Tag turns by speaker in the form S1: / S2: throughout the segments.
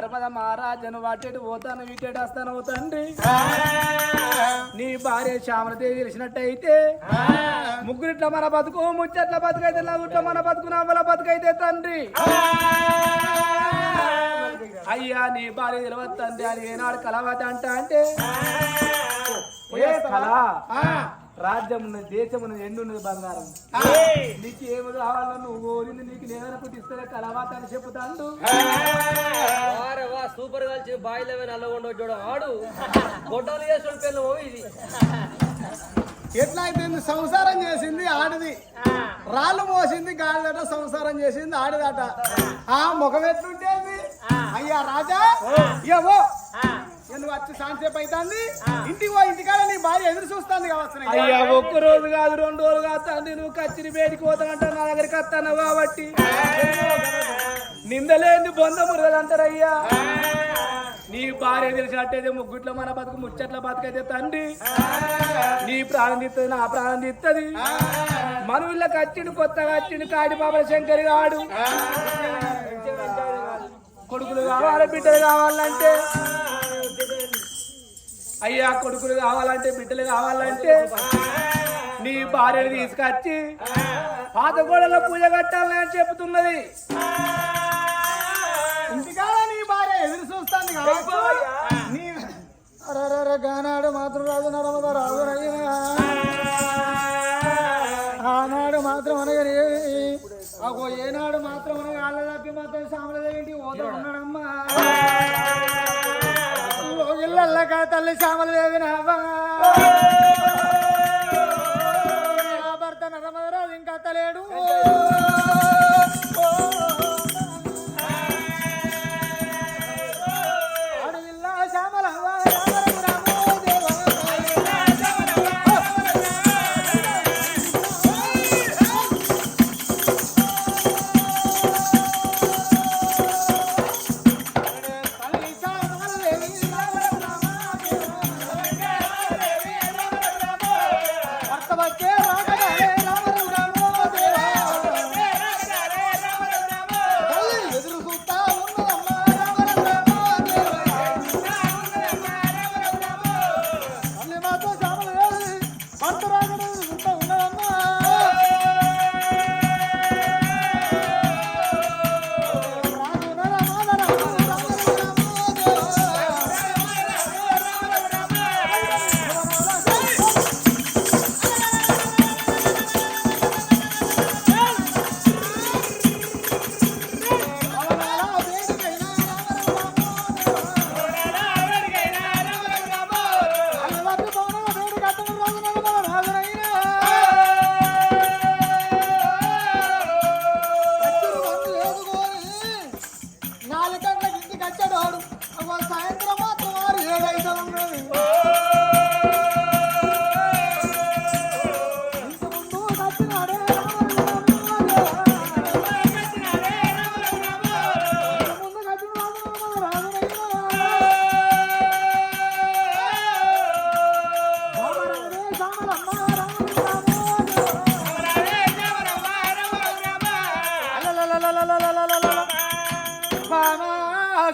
S1: నర్మద మహారాజను వాటేటు పోతాను వీటేటు వస్తాను తండ్రి. నీ భార్య శ్యామలదేవి తెలిసినట్టయితే ముగ్గురిట్ల మన బతుకు ముచ్చట్ల బతుకైతే నలుగుట్ల మన బతుకు నవ్వల బతుకైతే తండ్రి. అయ్యా నీ భార్య తెలియదు తండ్రి అని ఏనాడు కలవత అంట. కళ రాజ్యం ఉన్నది దేశం ఉన్నది ఎండు ఉన్నది బంగారం నీకు ఏమి కావాలో నువ్వు కోరింది నీకు నేనైనా పుట్టిస్తే కలవాత అని చెప్పుతాండు.
S2: సూపర్ కలిసి బాయిలో నల్లగొండ చూడ ఆడు. గొడ్డలు చేసిన పిల్ల ఓ ఇది.
S3: ఎట్లా అయిపోయింది సంసారం చేసింది ఆడిది. రాళ్ళు మోసింది గాడిదట సంసారం చేసింది ఆడిదట. ఆ ముఖం ఎట్లుంటేది? అయ్యా రాజా ఏవో నువ్వు వచ్చి సాంసేపు అవుతుంది ఇంటికి పో ఇంటికాడ నీ భార్య ఎదురు చూస్తుంది కావచ్చు
S1: అయ్యా ఒక్క రోజు కాదు రెండు రోజులు కాదు తండ్రి నువ్వు కచ్చిరి బయటికి పోతానంట నా దగ్గరికి వస్తాను కాబట్టి. నిందలేని బొంద మురగదంటారయ్యా నీ భార్య తెలిసినట్టయితే ముగ్గుట్లో మన బతుకు ముచ్చట్ల బతుకైతే తండ్రి. నీ ప్రాణం తీస్తుంది నా ప్రాణం తీస్తుంది మనువుల వచ్చిండు కొత్తగా వచ్చిండు కాడి బాబల శంకరి గాడు. కొడుకులు కావాలి బిడ్డలు కావాలంటే అయ్యా కొడుకులు కావాలంటే బిడ్డలు కావాలంటే నీ భార్యను తీసుకొచ్చి పాత గోడలో పూజ కట్టాలని అని చెబుతున్నది.
S3: ఇంటికాడ నీ భార్య ఎదురు నీ అరరర గానాడు మాత్రం రాజు నరమద రాజు ఆనాడు మాత్రం అనగా ఏనాడు మాత్రం అనగా ఆళ్ళ తప్పి మాత్రం సామలదేవి ఇంటికి పోతా ఉన్నాడమ్మా. ఇళ్ళక తల్లి శ్యామలదేవి నావా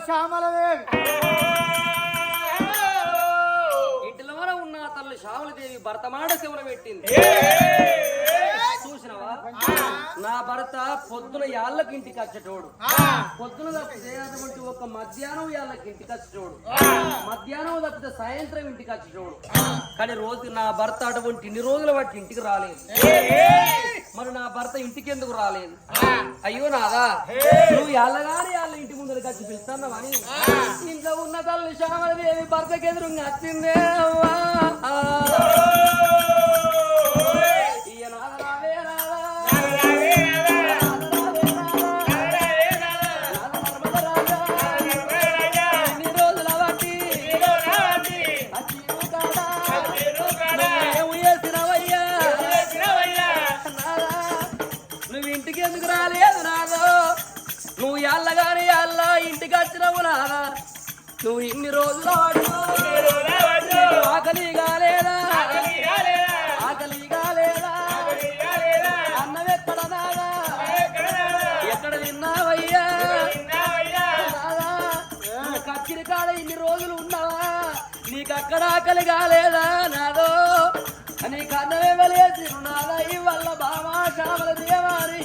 S3: శ్యామలదేవి.
S2: ఇంటిలో ఉన్న తల్లి శ్యామలదేవి భర్త మాట శివన పెట్టింది. చూసినవా? నా భర్త పొద్దున యాళ్ళకి ఇంటికి వచ్చేటోడు. పొద్దున తప్పితే అటువంటి ఒక మధ్యాహ్నం యాళ్ళకి ఇంటికి వచ్చేటోడు. మధ్యాహ్నం తప్పితే సాయంత్రం ఇంటికి వచ్చేటోడు. కానీ రోజు నా భర్త అటువంటి ఇన్ని రోజుల బట్టి ఇంటికి రాలేదు. మరి నా భర్త ఇంటికి ఎందుకు రాలేదు అయ్యో నాదా. నువ్వు ఎల్లగానే వాళ్ళ ఇంటి ముందరికి వచ్చి పిలుస్తున్నావని ఇంట్లో ఉన్న తల్లి శ్యామలదేవి భర్తకి ఎదురుగా వచ్చిందే. అవ్వా. ఎందుకు నాదో నువ్వు ఎల్లగాని ఎల్ల ఇంటికి వచ్చినవు నాదా నువ్వు ఇన్ని రోజులు ఆకలి కాలేదా ఆకలి కాలేదా అన్నం ఎక్కడ నాదా ఎక్కడ తిన్నావయ్యా? కచ్చిరి కాడ ఇన్ని రోజులు ఉన్నావా? నీకు అక్కడ ఆకలి కాలేదా నాదో? నీకు అన్నమే వెళ్ళేసి నాదా ఇవల్ల బామా కావల దేవాని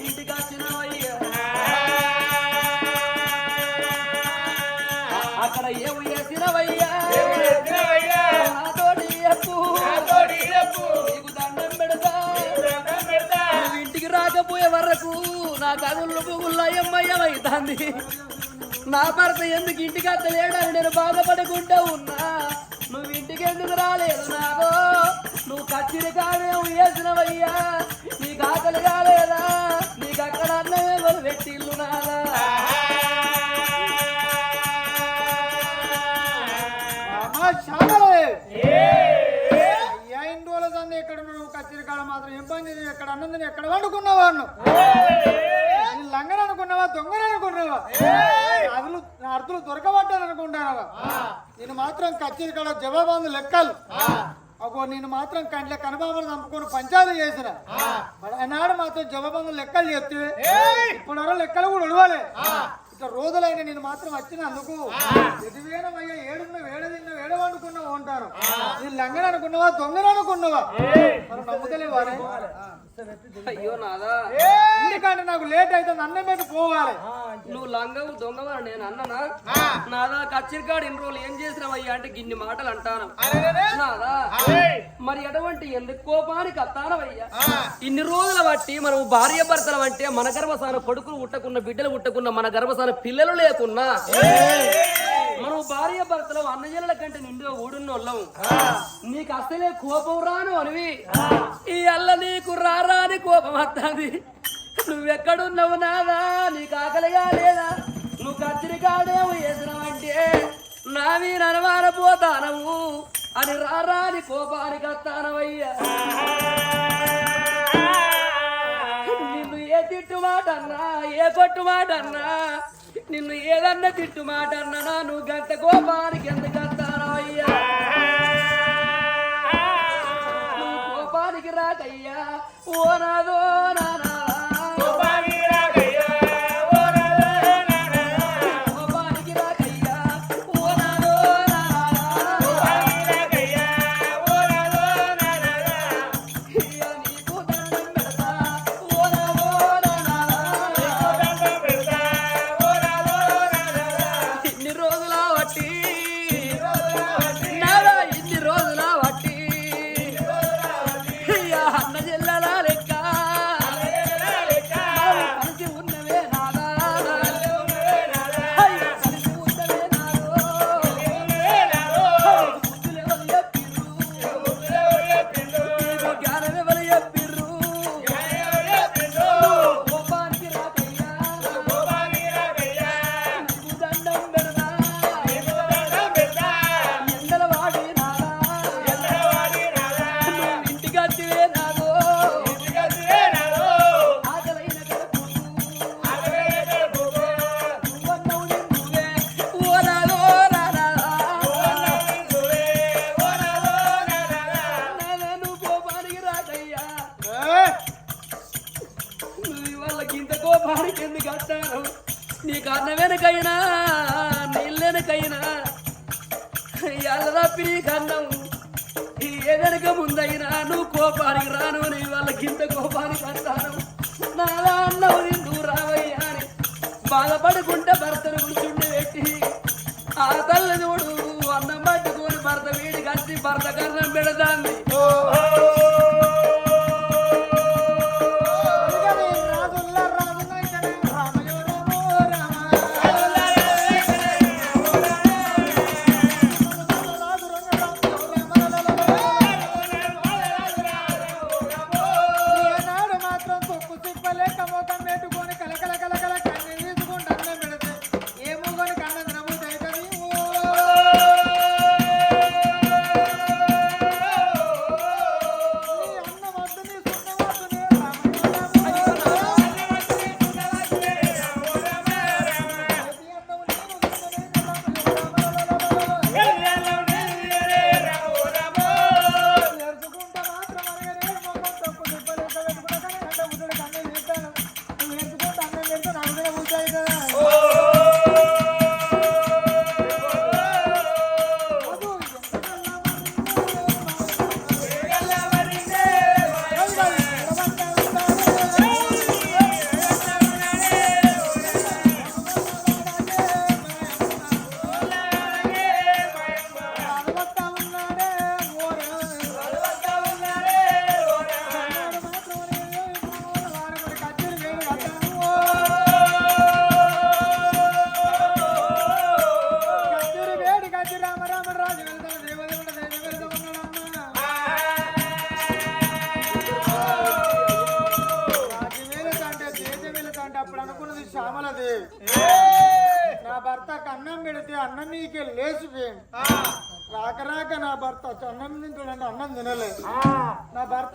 S2: నా కదుళ్ళు పువ్వుల్లో అయ్యమ్మయ్యమైతుంది నా భర్త ఎందుకు ఇంటికి అత్తలేడని నేను బాధపడకుండా ఉన్నా? నువ్వు ఇంటికి ఎందుకు రాలేదు నాగో? నువ్వు కచ్చిరి కాదేమో వేసినవయ్యా నీకు ఆకలి కాలేదా? నీకు అక్కడ అన్నమే పెట్టి పెట్టిల్లు నాదా
S4: అమ్మా, శ్యామలే. ఇక్కడ ఎక్కడ నువ్వు కచ్చిరికాడ మాత్రం ఏం పని ఎక్కడ అన్నది ఎక్కడ వండుకున్నావాడు లంగని అనుకున్నావా దొంగని అనుకున్నావా అర్థులు దొరకబడ్డాను అనుకుంటానవా నేను మాత్రం కచ్చిరి కాడ జవాబాందు లెక్కలు. అగో నేను మాత్రం కంట్లే కనబాబులు చంపుకొని పంచాయతీ చేసిన. మరి ఆనాడు మాత్రం జవాబాందు లెక్కలు చెప్తే ఇప్పుడు లెక్కలు కూడా ఉడవాలి. ఇట్లా రోజులైన నేను మాత్రం వచ్చినందుకు ఎదువేనమయ్యా ఏడున్న వేడ తిన్న వేడ వండుకున్నావు అంటారు. నేను లంగని అనుకున్నావా దొంగని అనుకున్నావా మరి నమ్ముతలేవారే?
S2: అయ్యో నాదా.
S4: ఎందుకంటే నాకు లేట్ అయితే అన్నం పెట్టి పోవాలి.
S2: నువ్వు లంగవు దొంగవా నేను అన్ననా? నాదా కచ్చిరికాడు ఇన్ని రోజులు ఏం చేసినావయ్యా అంటే గిన్ని మాటలు అంటాను. నాదా మరి ఎటువంటి ఎందుకు కోపానికి అత్తానవయ్యా ఇన్ని రోజుల బట్టి మనం భార్య భర్తలు అంటే మన గర్భసాన కొడుకులు పుట్టకున్న బిడ్డలు పుట్టకున్న మన గర్భసాన పిల్లలు లేకున్నా మనం భార్య భర్తలు అన్నజనుల కంటే నిండుగా ఊడున్నోళ్ళం నీకు అసలే కోపం రాను అనివి. ఈ అల్ల నీకు రారా అని కోపం వస్తుంది నువ్వెక్కడున్నావు నాదా నీకు ఆకలిగా లేదా? నువ్వు కత్తిరికాడేమో వేసినావంటే నా మీద అనుమానపోతానవు అని రారా అని కోపానికి వస్తానవయ్యా నిన్ను ఏ తిట్టు మాట అన్నా ఏ కొట్టు మాట అన్నా నిన్ను ఏదన్నా తిట్టు మాట అన్నా నువ్వు గంట కోపానికి ఎంత గంటారాయ్యా నువ్వు కోపానికి రాకయ్యా. ఓ నాదో నానా.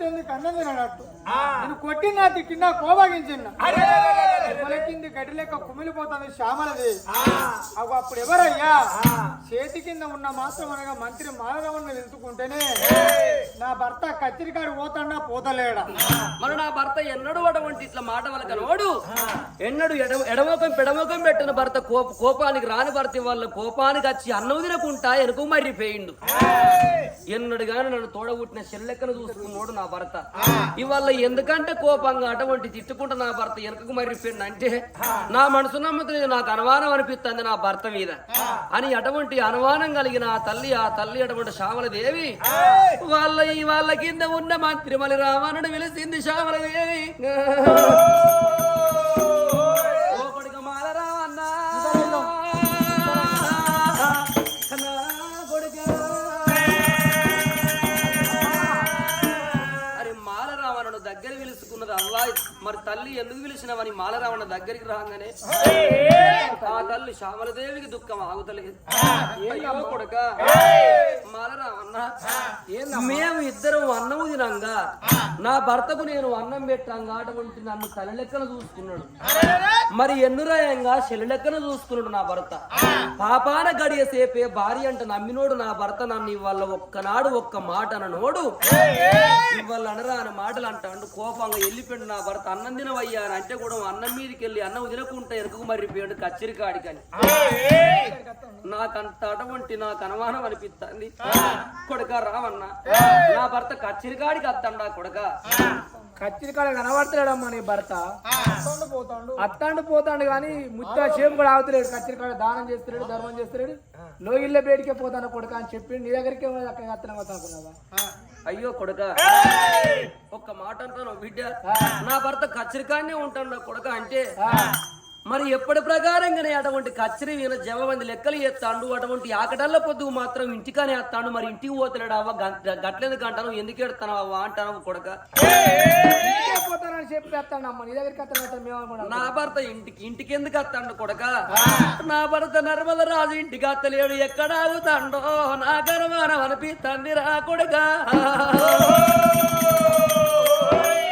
S2: ఎందుకు అన్నం
S3: తిననట్టు. నేను కొట్టినా తిట్టినా కోపగించిన కింది గడి లెక్క కుమిలిపోతుంది శ్యామలది. అవి అప్పుడు ఎవరయ్యా? చేతి కింద ఉన్న మాత్రం అనగా మంత్రి మానవన్న వెళ్తుకుంటేనే నా భర్త కత్తిరికాడు పోతాడా పోతలేడా?
S2: మరి నా భర్త ఎన్నడూ అటువంటి ఇట్లా మాట వల్ల కనవాడు ఎన్నడు ఎడ ఎడమొఖం పెడమొఖం పెట్టిన భర్త కోప కోపానికి రాని భర్త వాళ్ళ కోపానికి వచ్చి అన్నం తినకుంటా ఎనుకు మర్రిపోయిండు. ఎన్నడు గాని నన్ను తోడబుట్టిన చెల్లెక్కను చూసుకున్నాడు నా భర్త. ఇవాళ ఎందుకంటే కోపంగా అటువంటి తిట్టుకుంటా నా భర్త వెనకకు మర్రిపోయిండు అంటే నా మనసు నమ్మకం నాకు అనుమానం అనిపిస్తుంది నా భర్త మీద. అని అటువంటి అనుమానం కలిగిన ఆ తల్లి ఆ తల్లి అటువంటి శ్యామలదేవి వాళ్ళ ఈ వాళ్ళ కింద ఉన్న మంత్రి మలి రావణుడు వెలిసింది శ్యామలదేవి మరి తల్లి ఎందుకు పిలిచినవని మాలరావణ దగ్గరికి రాగానే ఆ తల్లి శ్యామలదేవికి దుఃఖం ఆగుతలేదు. కొడుక! మాలరావన్న మేము ఇద్దరం అన్నము తినంగా నా భర్తకు నేను అన్నం పెట్టంగా అటువంటి నన్ను తల్లి లెక్కన చూసుకున్నాడు. మరి ఎన్నురాయంగా చెల్లి లెక్కన చూసుకున్నాడు నా భర్త. పాపాన గడియ సేపే భార్య అంట నమ్మినోడు నా భర్త నన్ను ఇవాళ ఒక్కనాడు ఒక్క మాట అననోడు. ఇవాళ అనరా అని మాటలు అంటాడు కోపంగా వెళ్ళిపోయాడు నా భర్త అన్నం తినవయ్యా అని అంటే కూడా అన్నం మీదకి వెళ్ళి అన్నం తినకుంటే ఎరుకు మర్రిపోయాడు కచ్చరికాడికని. నాకంత అటువంటి నాకు అనుమానం అనిపిస్తుంది కొడుక రావన్న. నా భర్త కచ్చరికాడికి అత్తండా కొడుక?
S1: కత్తిరికాడ కనబడతలేడమ్మా నీ భర్త.
S3: పోతాడు.
S1: అత్తాండు పోతాడు కానీ ముత్త చేపు కూడా ఆగుతలేడు కత్తిరికాడ దానం చేస్తున్నాడు ధర్మం చేస్తున్నాడు లోగిళ్ళ బయటికే పోతాను కొడుక అని చెప్పి నీ దగ్గరికి అక్కడ అత్తనం అనుకున్నావా
S2: అయ్యో కొడుక. ఒక్క మాట అంటాను బిడ్డ నా భర్త కచ్చరికాడనే ఉంటాడు నా కొడుక అంటే? మరి ఎప్పటి ప్రకారంగానే అటువంటి కచ్చరి వీణ జవమంది లెక్కలు ఎత్తాడు అటువంటి ఆకటల్ల పొద్దుకు మాత్రం ఇంటికానే ఎత్తాడు మరి ఇంటికి పోతలేడు అవ్వ గట్లెందుకు అంటాను ఎందుకు ఎడతాను అవ్వ అంటాను కొడక?
S1: చెప్పి అమ్మ మేము
S2: నా భర్త ఇంటికి ఇంటికి ఎందుకు వస్తాడు కొడక? నా భర్త నర్మద రాజు ఇంటికి అత్తలేడు ఎక్కడ ఆగుతాండో? నా గర్వానం అనిపిస్తుంది రా కొడుక.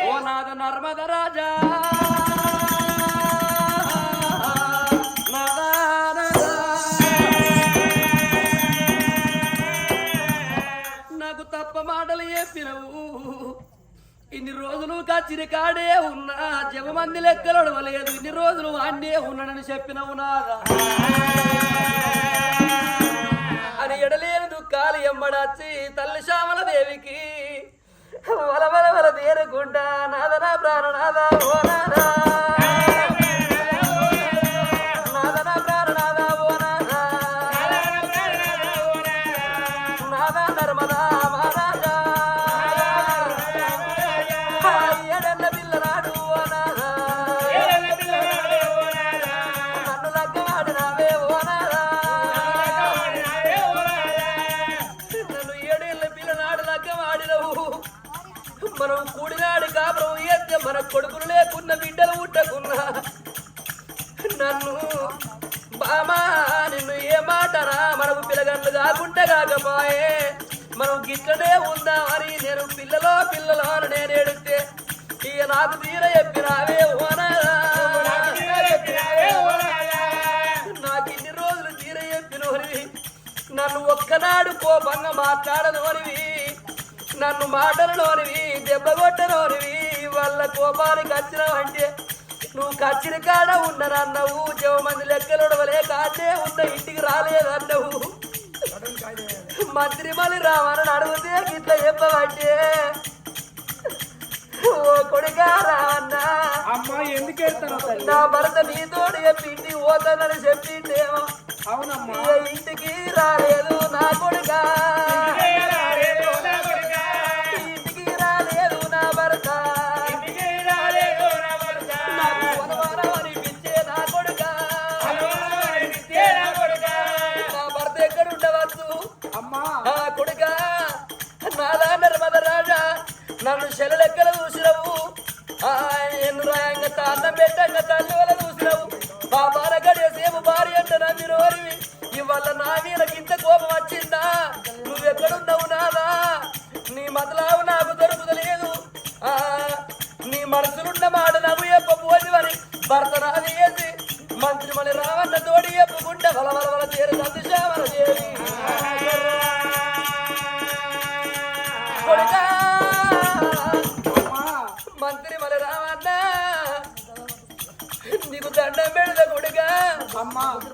S2: ఓ నాద నర్మద రాజా. ఇన్ని రోజులు కచ్చిరి కాడే ఉన్నా జగమంది లెక్కలు అడవలేదు. ఇన్ని రోజులు వాడే ఉన్నానని చెప్పినవు నాదా అని ఎడలేని దుఃఖాలు ఎమ్మడచ్చి తల్లి శ్యామల దేవికి. వల వల వల తీరకుండా నాదనా ప్రాణనాదా ఓ నాదా. కోపానికి వచ్చినావంటే నువ్వు కచ్చిన కాడ ఉన్ననన్నావు మంది లెక్కలుడవలే కాదే ఉన్న ఇంటికి రాలేదన్నావు. మంత్రి మళ్ళీ రావాలని అడిగితే గిట్ల చెప్పబట్టే ఓ కొడుకా రావన్నా
S1: అమ్మ ఎందుకు
S2: నా భర్త నీతోడు చెప్పి ఇంటికి పోతానని చెప్పిండేమో
S1: అవునమ్మా
S2: ఇంటికి రాలేదు నా కొడుకా. నన్ను చెల్లెక్కల చూసినవు. ఎన్ను రాయంగా అన్నం పెట్టంగా తల్లి వల్ల చూసినవు. పాపాల గడియ సేపు భార్య అంట నమ్మినోరివి ఇవాళ నా మీద ఇంత కోపం వచ్చిందా? నువ్వెక్కడున్నావు నాదా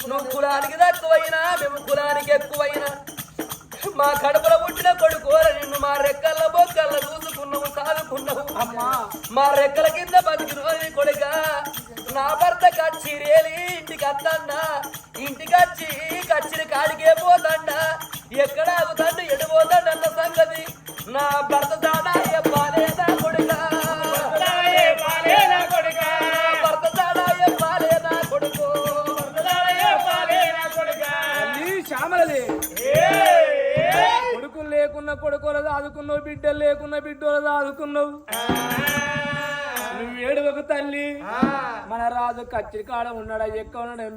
S2: నువ్వు కులానికి తక్కువైనా మేము కులానికి ఎక్కువైనా. మా కడుపులో పుట్టిన కొడుకోర నిన్ను మా రెక్కల బొక్కల చూసుకున్నావు సాదుకున్నావు.
S1: అమ్మా.
S2: మా రెక్కల కింద బతికినోని కొడుక. నా భర్త కచ్చిరేలి ఇంటికి అత్తన్నా ఇంటికి వచ్చి కచ్చిరి కాడికే పోతండా?
S1: లేకున్న కొడుకులు దాదుకున్నావు బిడ్డలు లేకున్న బిడ్డలు దాదుకున్నావు. నువ్వు ఏడువకు తల్లి. మన రాజు కచ్చిరి కాడ ఉన్నాడా ఎక్కువ ఉన్నాడు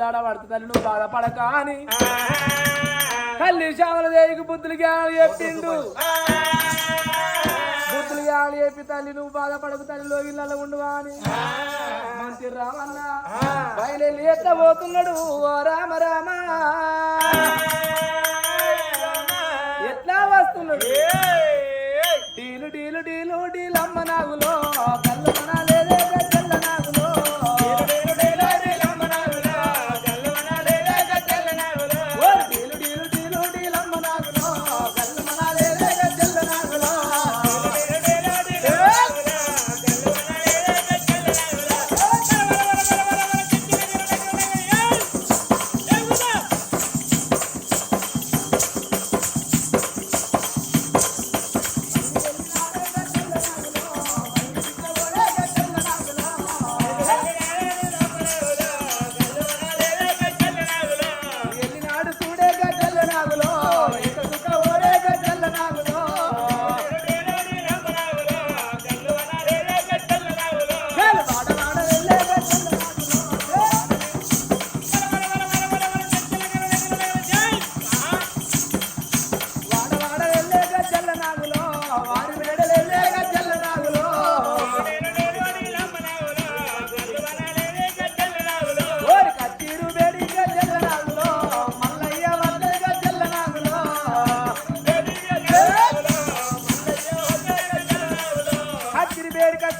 S1: దాడ పడుతుంది తల్లి నువ్వు బాధపడక అని. తల్లి శ్యామలదేవికి బుద్ధులు జ్ఞానాలు చెప్పిండు. బుద్ధులు జ్ఞానాలు చెప్పి తల్లి నువ్వు బాధపడకు తల్లి లోగిళ్ళలో ఉండువా అని. మంచి రామన్న బయలు ఎత్త పోతున్నాడు ఓ రామ రామ. చేస్తున్నాడు. డీలు డీలు డీలు డీలు అమ్మ నాగులో.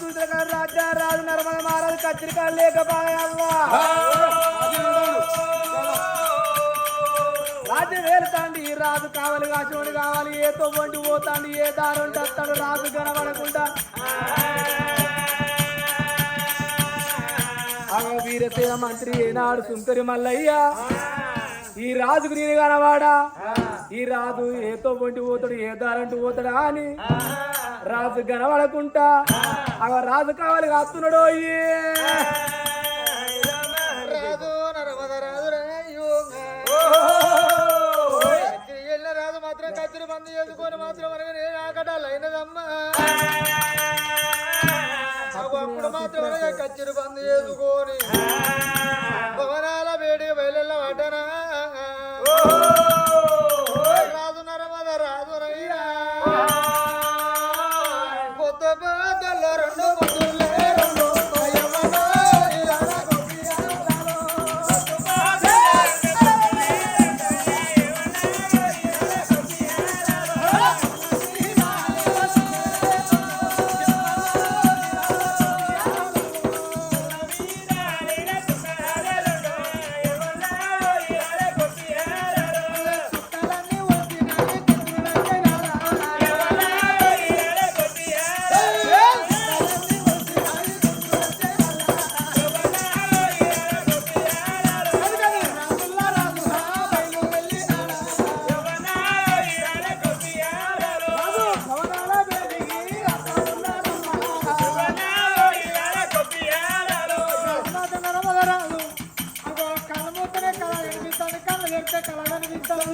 S1: వేడి రాజా రాజు నర్మల మహారాజు కత్తిరి కాళ్ళు రాజు వేలుతాండి రాజు కావాలి కాచోడు కావాలి ఏ తొవ్వండి పోతాండి ఏ దారుంటే వస్తాడు రాజు కనబడకుండా. అగో వీరసేన మంత్రి ఏనాడు సుందరి మల్లయ్య. ఈ రాజుకు నేను కనవాడా? ఈ రాజు ఏతో వంటి పోతాడు ఏ దారంటూ పోతాడా అని. రాజు కనబడకుంటా అగో రాజు కావాలి కాస్తున్నాడు
S3: రాజు నర్మద రాజు రాజు. మాత్రం కత్తిరి బంద్ చేసుకొని మాత్రం అనగా నేను ఆకటాలు అయినదమ్మా. అగో అప్పుడు మాత్రం కత్తిరి బంద్ చేసుకొని భవనాల వేడి బయలు పడ్డనా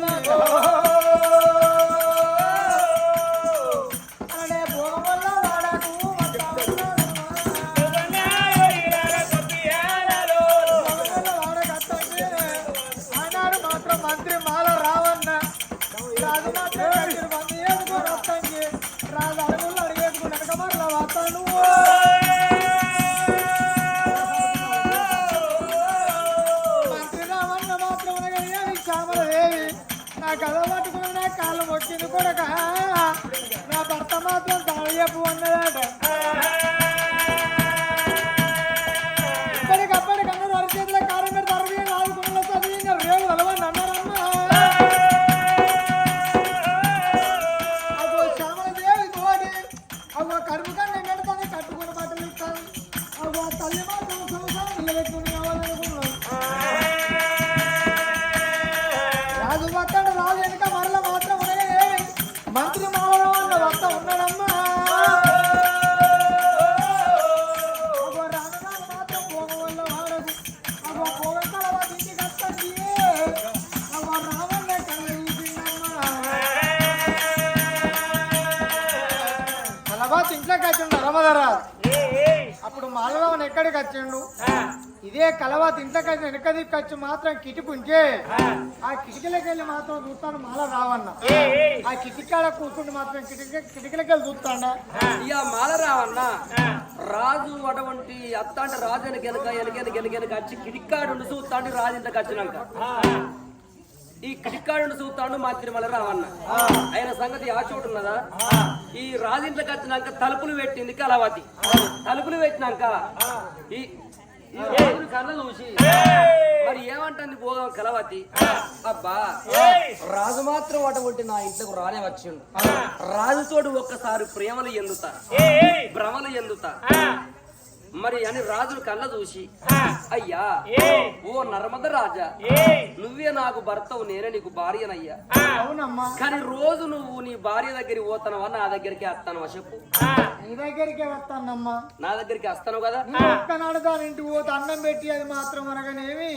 S3: అనే కలవాత్ ఇంట్లోకి వచ్చి వెనక దిక్కు వచ్చి మాత్రం కిటికి ఉంటే ఆ. కిటికీలకి వెళ్ళి మాత్రం చూస్తాను మాల రావన్న. ఆ కిటికాడ కూర్చుండి మాత్రం కిటికీ కిటికీలకి వెళ్ళి చూస్తాడా
S2: ఇక మాలరావన్న రాజు అటువంటి అత్త అంటే రాజు వెనక వెనక వెనక వెనక వెనక వచ్చి కిడిక్కాడు చూస్తాడు రాజు ఇంతకు వచ్చినాక. ఈ కిడిక్కాడు చూస్తాడు మాత్రి మలరావన్న ఆయన సంగతి ఆ చోటు ఉన్నదా? ఈ రాజింట్లోకి వచ్చినాక తలుపులు పెట్టింది కలవతి. తలుపులు పెట్టినాక ఈ కళ్ళ చూసి మరి ఏమంటుంది పోదాం కలవతి అబ్బా రాజు మాత్రం అటువంటి నా ఇంట్లోకి రానే వచ్చిండు. రాజుతోడు ఒక్కసారి ప్రేమలు ఎందుతా? భ్రమలు ఎందుతా? మరి అని రాజును కళ్ళ చూసి అయ్యా ఓ నర్మద రాజా నువ్వే నాకు భర్తవు నేనే నీకు భార్యనయ్యా.
S3: అవునమ్మా.
S2: కానీ రోజు నువ్వు నీ భార్య దగ్గరికి పోతానవా నా దగ్గరికి వస్తానవా చెప్పు.
S3: నీ దగ్గరికే వస్తానమ్మా.
S2: నా దగ్గరికి వస్తాను కదా?
S3: ఒక్కనాడు దాని ఇంటికి పోతే అన్నం పెట్టి అది మాత్రం అనగానేమి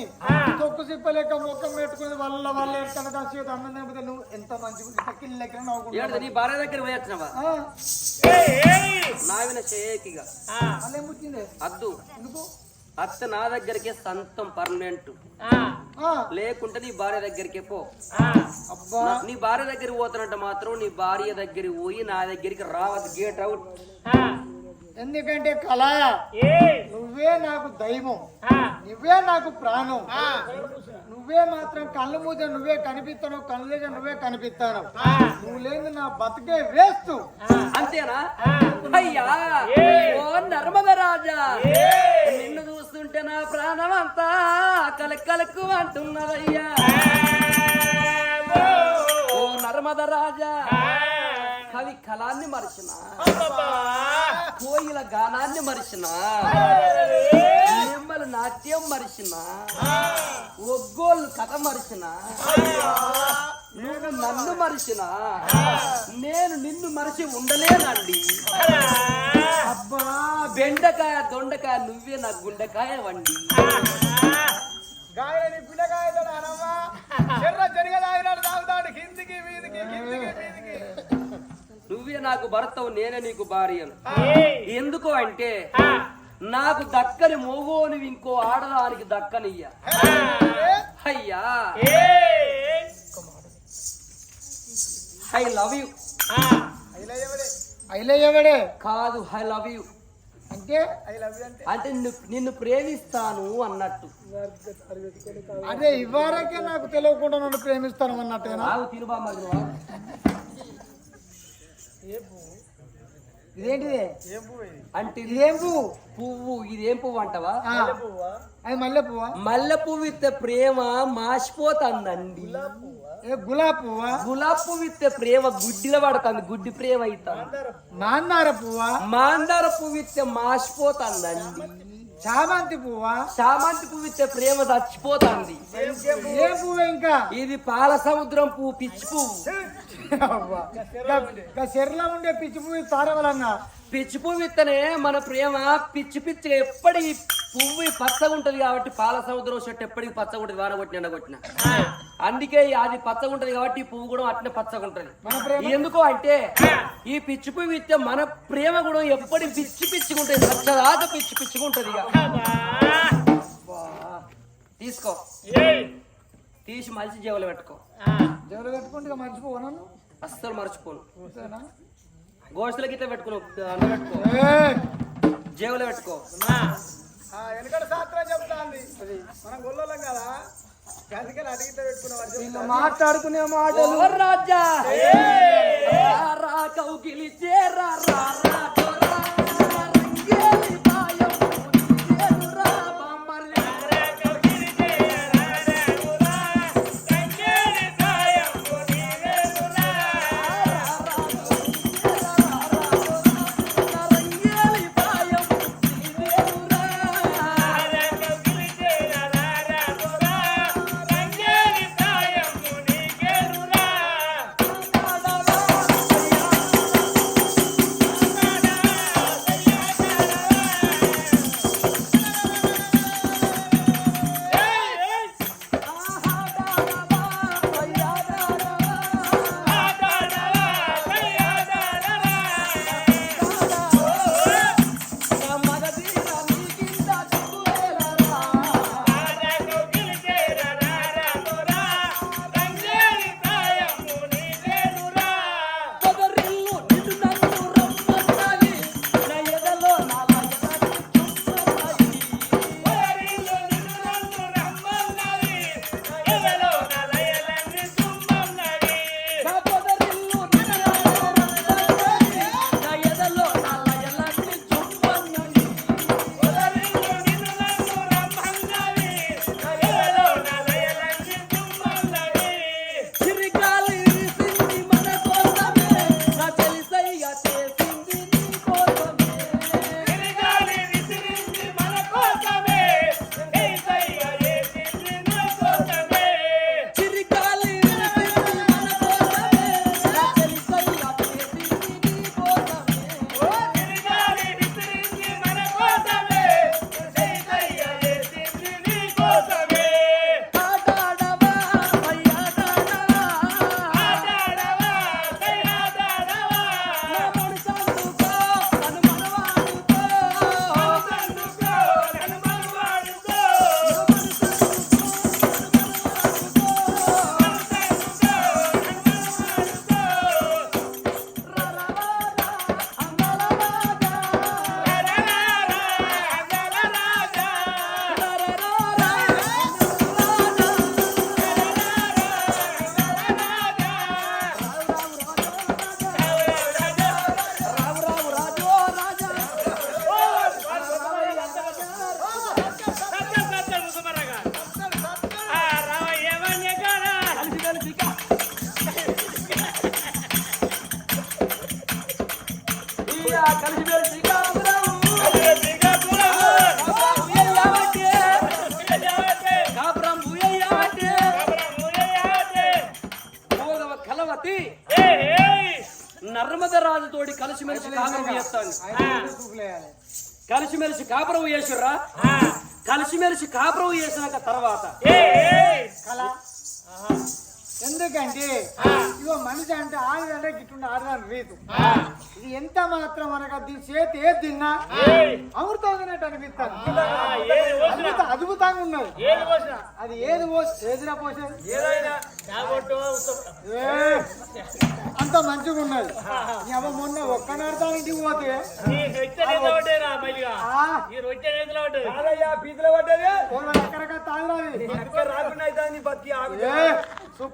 S3: తొక్కు సిప్పలేక మొక్కం పెట్టుకుని వల్ల వల్ల ఎక్కడ అన్నం తినిపితే నువ్వు ఎంత మంచి లెక్కన
S2: ఏడు నీ భార్య దగ్గర పోయొచ్చినవా
S3: ఆ,
S2: నావిన షేకిగా
S3: అల్లే ముచ్చిందే.
S2: అద్దు. అత్త నా దగ్గరికే సంతం పర్మనెంట్.
S3: ఆ,
S2: లేకుంటే నీ భార్య దగ్గరికే పో. నీ భార్య దగ్గరికి పోతున్నట్టు మాత్రం నీ భార్య దగ్గరికి పోయి నా దగ్గరికి రావద్దు. గేట్ అవుట్
S3: ఎందుకంటే కళ నువ్వే నాకు దైవం. నువ్వే నాకు ప్రాణం. నువ్వే మాత్రం కళ్ళు మూత నువ్వే కనిపిస్తాను కళ్ళు లేక నువ్వే కనిపిస్తాను. నువ్వు లేదు నా బతికే వేస్తూ
S2: అంతేనా? అయ్యా ఓ నర్మద రాజా. నిన్ను చూస్తుంటే నా ప్రాణం అంతా కలకలకు అంటున్నదయ్యా. ఓ నర్మద రాజా. కవి కళాన్ని మరిచిన కోయిల గానాన్ని మరిచిన నిమ్మల నాట్యం మరిచిన ఒగ్గోళ్ళు కథ మరిచిన నువ్వు నన్ను మరిచిన నేను నిన్ను మరిచి ఉండలేనండి. అబ్బా బెండకాయ దొండకాయ నువ్వే నా గుండెకాయ వండి.
S4: గాయని ఎర్ర జరిగదాగినాడు తాగుతాడు. కిందికి మీదికి కిందికి మీదికి.
S2: నువ్వే నాకు భర్తవు నేనే నీకు భార్యను. ఎందుకు అంటే నాకు దక్కని మోగోని ఇంకో ఆడదానికి దక్కనియ్య. అయ్యా. ఐ లవ్ యు కాదు ఐ లవ్ యు
S3: అంటే
S4: ఐ లవ్ యూ అంటే.
S2: నిన్ను ప్రేమిస్తాను అన్నట్టు.
S3: అదే ఇవ్వరకే నాకు తెలియకుండా నన్ను ప్రేమిస్తాను అన్నట్టేనా?
S2: తిరుబా.
S3: ఇదేంటిది?
S4: ఏం పువ్వు ఇది?
S2: అంటే ఇది
S3: పువ్వు?
S2: పువ్వు. ఇదేం పువ్వు అంటావా?
S3: అది మల్లె పువ్వా?
S2: మల్లె పువ్వు ఇస్తే ప్రేమ మాసిపోతుందండి.
S3: ఏ గులాబ్ పువ్వా?
S2: గులాబ్ పువ్వు ఇస్తే ప్రేమ గుడ్డిలో పడుతుంది గుడ్డి ప్రేమ అవుతుంది
S3: మాందార పువ్వా?
S2: మాందార పువ్వు? ఇస్తే మాసిపోతుందండి.
S3: చామంతి పువ్వా?
S2: చామంతి పువ్వు ఇస్తే ప్రేమ చచ్చిపోతుంది.
S3: ఏ పువ్వు? ఇంకా?
S2: ఇది పాల సముద్రం పువ్వు పిచ్చి పువ్వు.
S3: చెర్లో ఉండే పిచ్చి పువ్వు తారవలన్నా
S2: పిచ్చి పువ్వు ఇస్తేనే మన ప్రేమ పిచ్చి పిచ్చిగా ఎప్పటికి పువ్వు పచ్చగా ఉంటది కాబట్టి పాల సముద్రం చెట్టు ఎప్పటికి పచ్చగా ఉంటది వాన కొట్టిన కొట్టిన. అందుకే అది పచ్చగా ఉంటది కాబట్టి ఈ పువ్వు కూడా అట్నే పచ్చగా ఉంటది. ఎందుకు అంటే ఈ పిచ్చి పువ్వు ఇస్తే మన ప్రేమ కూడా ఎప్పటికి పిచ్చి పిచ్చిగా ఉంటుంది సచ్చదాకా పిచ్చి పిచ్చిగా ఉంటది తీసుకో. తీసి మలిసి జేబులో పెట్టుకో.
S3: జోలు పెట్టుకుంటే మర్చిపోను
S2: అస్సలు మర్చిపోను. గోషులకి ఇట్లా పెట్టుకుని అన్న పెట్టుకో. జేబులో పెట్టుకో.
S4: ఆ వెనకడ శాస్త్రం చెప్తాంది మనం గొల్లోలం కదా? అందుకని అడిగితే పెట్టుకున్న
S1: మాట్లాడుకునే మాటలు.
S2: ఓ రాజా! నర్మద రాజుతోటి కలిసిమెలిసి కాపురం చేస్తాను. కలిసిమెలిసి కాపురం చేసుర్రా? కలిసిమెలిసి కాపురం చేసినాక తర్వాత
S3: కళ. ఎందుకంటే ఇగో మనిషి అంటే ఆడదంటే గిట్టుండి ఆడదాని రీతు ఇది ఎంత మాత్రం మనకు దీని చేతి ఏది తిన్నా అమృతం తిన్నట్టు అనిపిస్తాను అద్భుత- అద్భుతంగా ఉన్నది. అది ఏది ఏదిరా పోసేది? ఏ, అంత మంచిగా ఉన్నది. నీ అవ్వ మొన్న ఒక్క నడతానికి పోతే రకరకాల
S1: అయితే బతికి
S3: ఏ